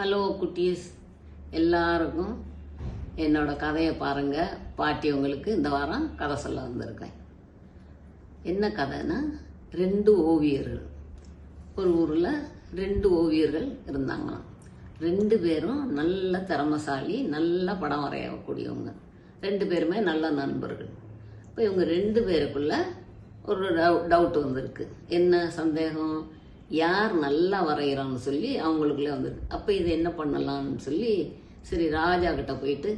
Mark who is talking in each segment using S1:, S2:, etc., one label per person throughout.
S1: Hello குட்டீஸ் எல்லாருக்கும் என்னோட கதையை பாருங்க. பாட்டி உங்களுக்கு இந்த வாரம் கதை சொல்ல வந்திருக்கேன். என்ன கதைன்னா ரெண்டு ஓவியர்கள். ஒரு ஊரில் ரெண்டு ஓவியர்கள் இருந்தாங்களாம். ரெண்டு பேரும் நல்ல திறமசாலி நல்ல படம் வரையக்கூடியவங்க. ரெண்டு பேருமே நல்ல நண்பர்கள். இப்போ இவங்க ரெண்டு பேருக்குள்ள ஒரு டவுட் வந்திருக்கு. என்ன சந்தேகம்? யார் நல்லா வரைகிறான்னு சொல்லி அவங்களுக்குள்ளே வந்துடுது அப்போ இது என்ன பண்ணலாம்னு சொல்லி சரி ராஜா கிட்ட போயிட்டு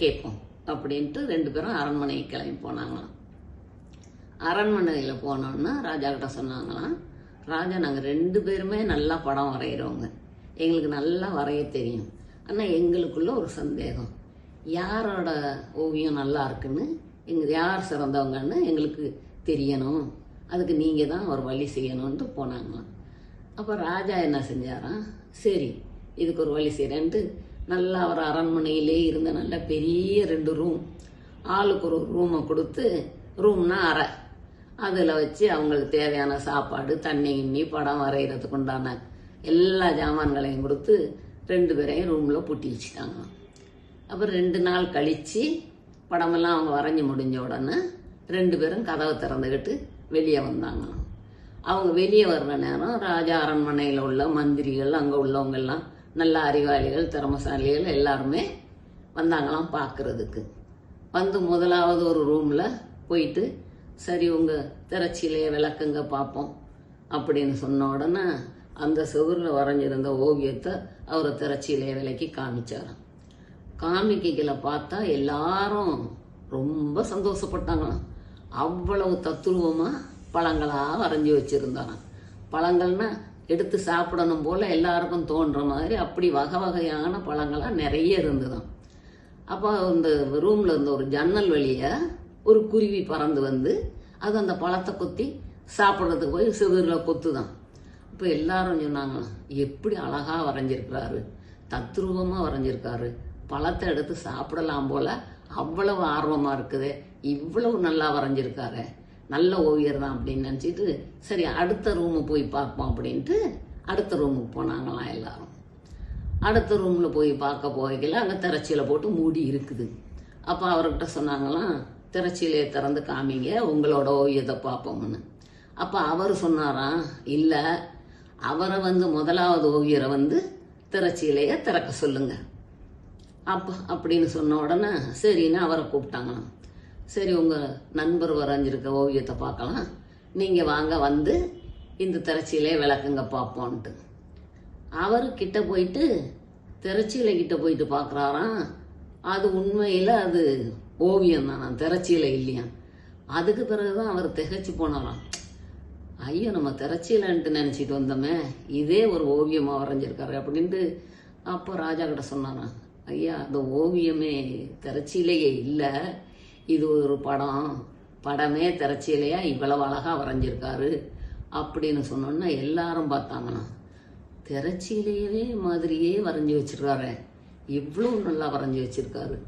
S1: கேட்போம் அப்படின்ட்டு ரெண்டு பேரும் அரண்மனைக்கு கிளம்பி போனாங்களாம். அரண்மனையில் போனோன்னா ராஜா கிட்ட சொன்னாங்களாம் ராஜா நாங்கள் ரெண்டு பேருமே நல்லா படம் வரைகிறவங்க எங்களுக்கு நல்லா வரைய தெரியும். ஆனால் எங்களுக்குள்ள ஒரு சந்தேகம். யாரோட ஓவியம் நல்லா இருக்குன்னு எங்கள் யார் சிறந்தவங்கன்னு எங்களுக்கு தெரியணும். அதுக்கு நீங்கள் தான் ஒரு வழி செய்யணும்ன்ட்டு போனாங்களாம். அப்போ ராஜா என்ன செஞ்சாராம் சரி இதுக்கு ஒரு வழி செய்கிறேன்ட்டு நல்லா அவர் அரண்மனையிலே இருந்த நல்ல பெரிய ரெண்டு ரூம் ஆளுக்கு ஒரு ரூமை கொடுத்து ரூம்னா அறை. அதில் வச்சு அவங்களுக்கு தேவையான சாப்பாடு தண்ணி கிண்ணி படம் வரைகிறதுக்கு உண்டான எல்லா ஜாமான்களையும் கொடுத்து ரெண்டு பேரையும் ரூமில் பூட்டி வச்சுட்டாங்க. அப்புறம் ரெண்டு நாள் கழித்து படமெல்லாம் அவங்க வரைஞ்சி முடிஞ்ச உடனே ரெண்டு பேரும் கதவை திறந்துக்கிட்டு வெளியே வந்தாங்களாம். அவங்க வெளியே வர்ற நேரம் ராஜா அரண்மனையில் உள்ள மந்திரிகள் அங்கே உள்ளவங்கெல்லாம் நல்ல அறிவாளிகள் திறமசாலிகள் எல்லாருமே வந்தாங்களாம் பார்க்கறதுக்கு வந்து முதலாவது ஒரு ரூமில் போயிட்டு சரி உங்கள் திரைச்சியிலே விளக்குங்க பார்ப்போம் அப்படின்னு சொன்ன உடனே அந்த சுவரில் வரைஞ்சிருந்த ஓவியத்தை அவர் திரைச்சியிலே விலைக்கு காமிச்சாராம். காமிக்கைகளை பார்த்தா எல்லாரும் ரொம்ப சந்தோஷப்பட்டாங்களாம். அவ்வளவு தத்துருவமாக பழங்களாக வரைஞ்சி வச்சுருந்தாராம் பழங்கள்னா எடுத்து சாப்பிடணும் போல் எல்லாருக்கும் தோன்ற மாதிரி அப்படி வகை வகையான பழங்களாக நிறைய இருந்ததும். அப்போ இந்த ரூமில் இருந்த ஒரு ஜன்னல் வழியை ஒரு குருவி பறந்து வந்து அது அந்த பழத்தை கொத்தி சாப்பிட்றதுக்கு போய் சிவரில் கொத்துதான் இப்போ எல்லாரும் சொன்னாங்களாம் எப்படி அழகாக வரைஞ்சிருக்கிறாரு தத்ரூபமாக வரைஞ்சிருக்காரு. பழத்தை எடுத்து சாப்பிடலாம் போல் அவ்வளவு ஆர்வமாக இருக்குது இவ்வளவு நல்லா வரைஞ்சிருக்காரு. நல்ல ஓவியர் தான் அப்படின்னு நினச்சிட்டு சரி அடுத்த ரூமு போய் பார்ப்போம் அப்படின்ட்டு அடுத்த ரூமுக்கு போனாங்களாம் எல்லாரும். அடுத்த ரூமில் போய் பார்க்க போகையில் அங்கே திரைச்சியில் போட்டு மூடி இருக்குது. அப்போ அவர்கிட்ட சொன்னாங்களாம் திரைச்சியிலே திறந்து காமிங்க உங்களோட ஓவியத்தை பார்ப்போம்னு. அப்போ அவர் சொன்னாராம் இல்லை அவரை வந்து முதலாவது ஓவியரை வந்து திரச்சியிலேயே திறக்க சொல்லுங்க. அப்போ அப்படின்னு சொன்ன உடனே சரின்னு அவரை கூப்பிட்டாங்களாம். சரி உங்கள் நண்பர் வரைஞ்சிருக்க ஓவியத்தை பார்க்கலாம். நீங்கள் வாங்க வந்து இந்த திரைச்சியிலே விளக்குங்க பார்ப்போன்ட்டு. அவர் கிட்ட போயிட்டு திரைச்சியில கிட்ட போயிட்டு பார்க்குறாராம். அது உண்மையில் அது ஓவியம் தானா திரைச்சியில இல்லையா? அதுக்கு பிறகுதான் அவர் திகச்சு போனாராம். ஐயோ நம்ம திரைச்சியிலன்ட்டு நினச்சிட்டு வந்தோமே இதே ஒரு ஓவியமாக வரைஞ்சிருக்காரு அப்படின்ட்டு அப்போ ராஜா கிட்ட சொன்னாராம். ஐயா அந்த ஓவியமே திரைச்சியிலேயே இல்லை. இது ஒரு படம். படமே திரைச்சீலையா இவ்வளவு அழகா வரைஞ்சிருக்காரு. அப்படின்னு சொன்னோன்னா எல்லாரும் பார்த்தாங்கண்ணா. திரைச்சீலையவே மாதிரியே வரைஞ்சி வச்சிருக்காரு. இவ்வளோ நல்லா வரைஞ்சி வச்சிருக்காரு.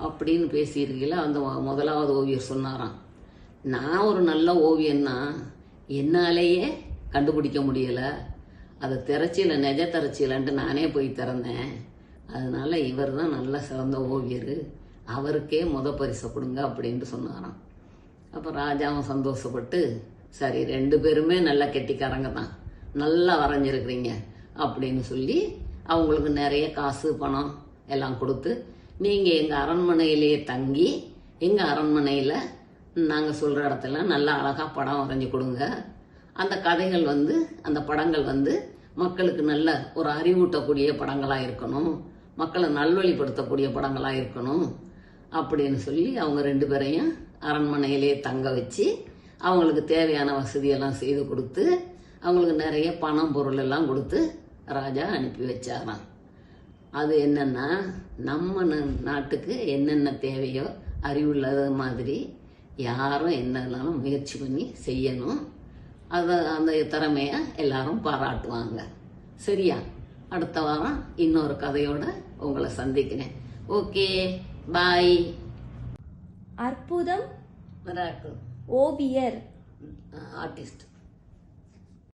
S1: அப்படின்னு பேசியிருக்கீங்களா அந்த முதலாவது ஓவியர் சொன்னாராம். நான் ஒரு நல்ல ஓவியன்னா என்னாலேயே கண்டுபிடிக்க முடியலை. அது திரைச்சியில் நெஜ திரைச்சீலன்ட்டு நானே போய் திறந்தேன். அதனால இவர் தான் நல்ல சிறந்த ஓவியர். அவருக்கே முத பரிசை கொடுங்க அப்படின்ட்டு சொன்னாராம். அப்போ ராஜாவும் சந்தோஷப்பட்டு சரி ரெண்டு பேருமே நல்ல கெட்டிக்காரங்க தான். நல்லா வரைஞ்சிருக்கிறீங்க அப்படின்னு சொல்லி அவங்களுக்கு நிறைய காசு பணம் எல்லாம் கொடுத்து நீங்கள் எங்கள் அரண்மனையிலேயே தங்கி எங்கள் அரண்மனையில் நாங்கள் சொல்கிற இடத்துல நல்லா அழகாக படம் வரைஞ்சி கொடுங்க. அந்த கதைகள் வந்து அந்த படங்கள் வந்து மக்களுக்கு நல்ல ஒரு அறிவூட்டக்கூடிய படங்களாக இருக்கணும். மக்களை நல்வழிப்படுத்தக்கூடிய படங்களாக இருக்கணும். அப்படின்னு சொல்லி அவங்க ரெண்டு பேரையும் அரண்மனையிலே தங்க வச்சு அவங்களுக்கு தேவையான வசதியெல்லாம் செய்து கொடுத்து அவங்களுக்கு நிறைய பணம் பொருள் எல்லாம் கொடுத்து ராஜா அனுப்பி வச்சாராம். அது என்னன்னா நம்ம நாட்டுக்கு என்னென்ன தேவையோ அறிவுள்ளது மாதிரி யாரும் என்னன்னாலும் முயற்சி பண்ணி செய்யணும். அதை அந்த திறமையை எல்லாரும் பாராட்டுவாங்க. சரியா? அடுத்த வாரம் இன்னொரு கதையோட உங்களை சந்திக்கிறேன். ஓகே. பாய்
S2: அற்புதம் ஓவியர்.
S1: ஆர்டிஸ்ட்.